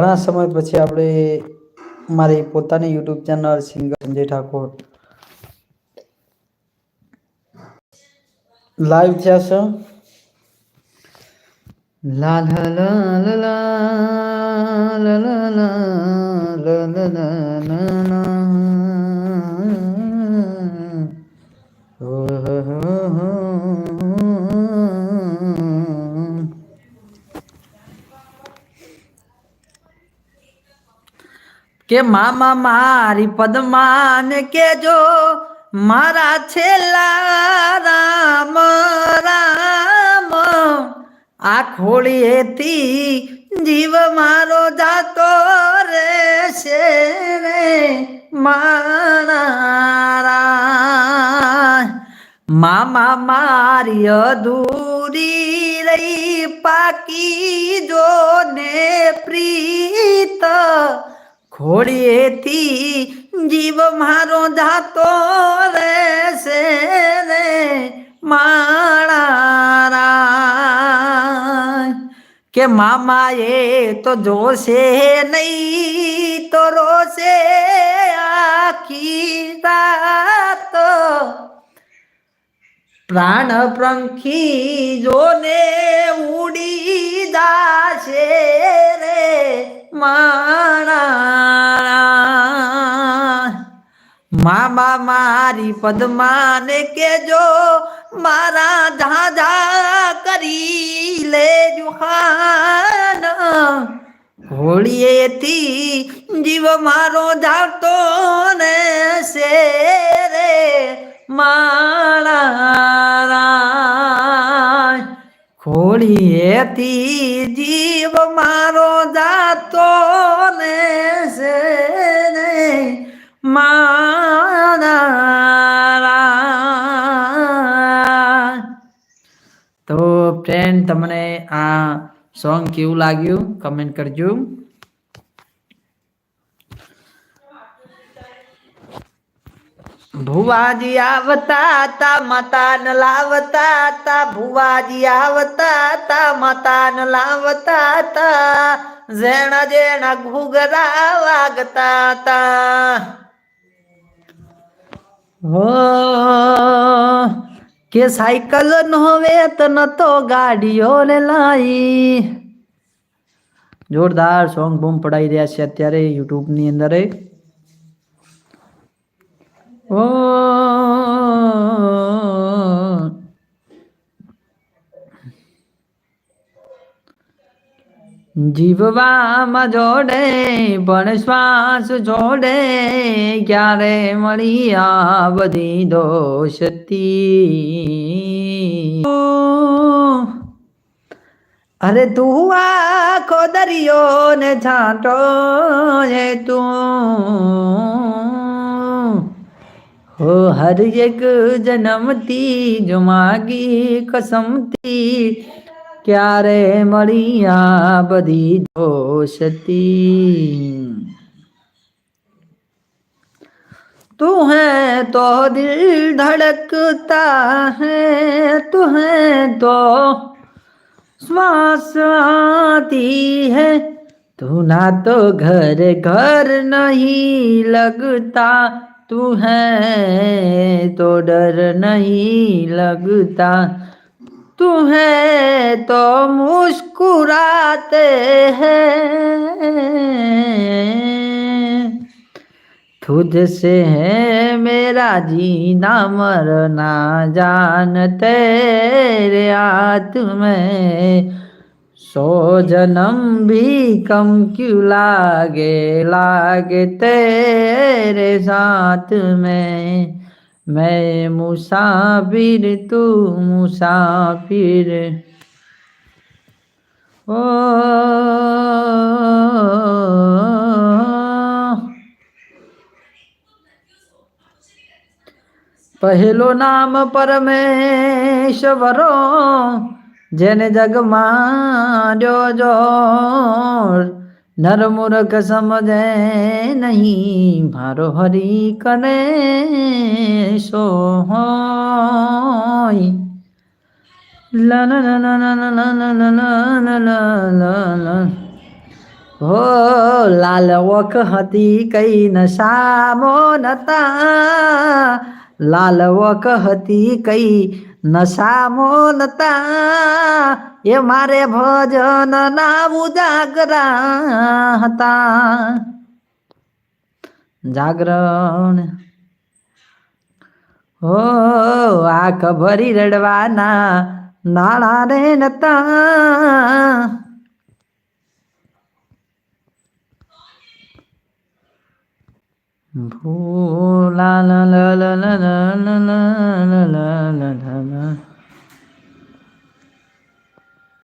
ઘણા સમય પછી આપણે મારી પોતાની YouTube channel singer Sanjay Thakor live થયા છે લા લા લા લા લા લા લા લા લા કે મામા મારી પદ્માને કેજો, મારા છેલ્લા રામ રામ. આ ખોળીએથી જીવ મારો જાતો રહેશે રે, મારા મામા મારી અધૂરી રહી, પાકી જો ને પ્રીત. ખોડીએથી જીવ મારો જાતો રહેશે રે માળા કે મામા એ તો જોશે નહીં તો રોશે આખી રાત પ્રાણ પ્રંખી જોને ઉડી દાશે રે માણા મામા મારી પદ્માને કેજો મારા ધાધા કરી લેજો ખાન હોળીએથી જીવ મારો જાતો ને શેરે માળા ખોળીએથી જીવ મારો જાતો ને શેરે માળા તો ફ્રેન્ડ તમને આ સોંગ કેવું લાગ્યું? કમેન્ટ કરજો. ભુવાજી આવતા તા, માતા ન લાવતા તા. ભુવાજી આવતા તા, માતા ન લાવતા તા. જેણા જેણા ઘુઘરા વાગતા તા. કે સાયકલ નો વેતન તો ગાડીઓ ને લાઈ જોરદાર સોંગ બૂમ પડાઈ રહ્યા છે અત્યારે યુટ્યુબની અંદર. ઓ જીવવામાં જોડે પણ શ્વાસ જોડે ક્યારે મળી આ બધી દોષતી અરે તું આખો દરિયો ને છાંટો એ તું હો હર એક જન્મતી જો માગી કસમતી ક્યારે મળી આ બધી દોષતી तू है तो दिल धड़कता है तू है तो श्वास आती है तू ना तो घर घर नहीं लगता तू है तो डर नहीं लगता तू है तो मुस्कुराते हैं। तुझसे है मेरा जीना, मरना जान, तेरे हाथ में सौ जन्म भी कम क्यों लागे लागे तेरे साथ में? मैं मुसाफिर तू मुसाफिर ओ પહેલો નામ પરમેશ્વરો જેને જગમાં જોર नर मूर्ख समझे नहीं भारो हरि करे सो हो ला ला ला ला ला ला ला ला ला हो लाल वखती कई नशा मोनता लाल वखती कई લાલ વખ હતી કઈ નશામો નતા એ મારે ભજન ના ઉજાગરા હતા જાગરણ હો આંખ ભરી રડવાના નાણા રે નતા ભૂલા લા લા લા લા લા લા લા લા લા લા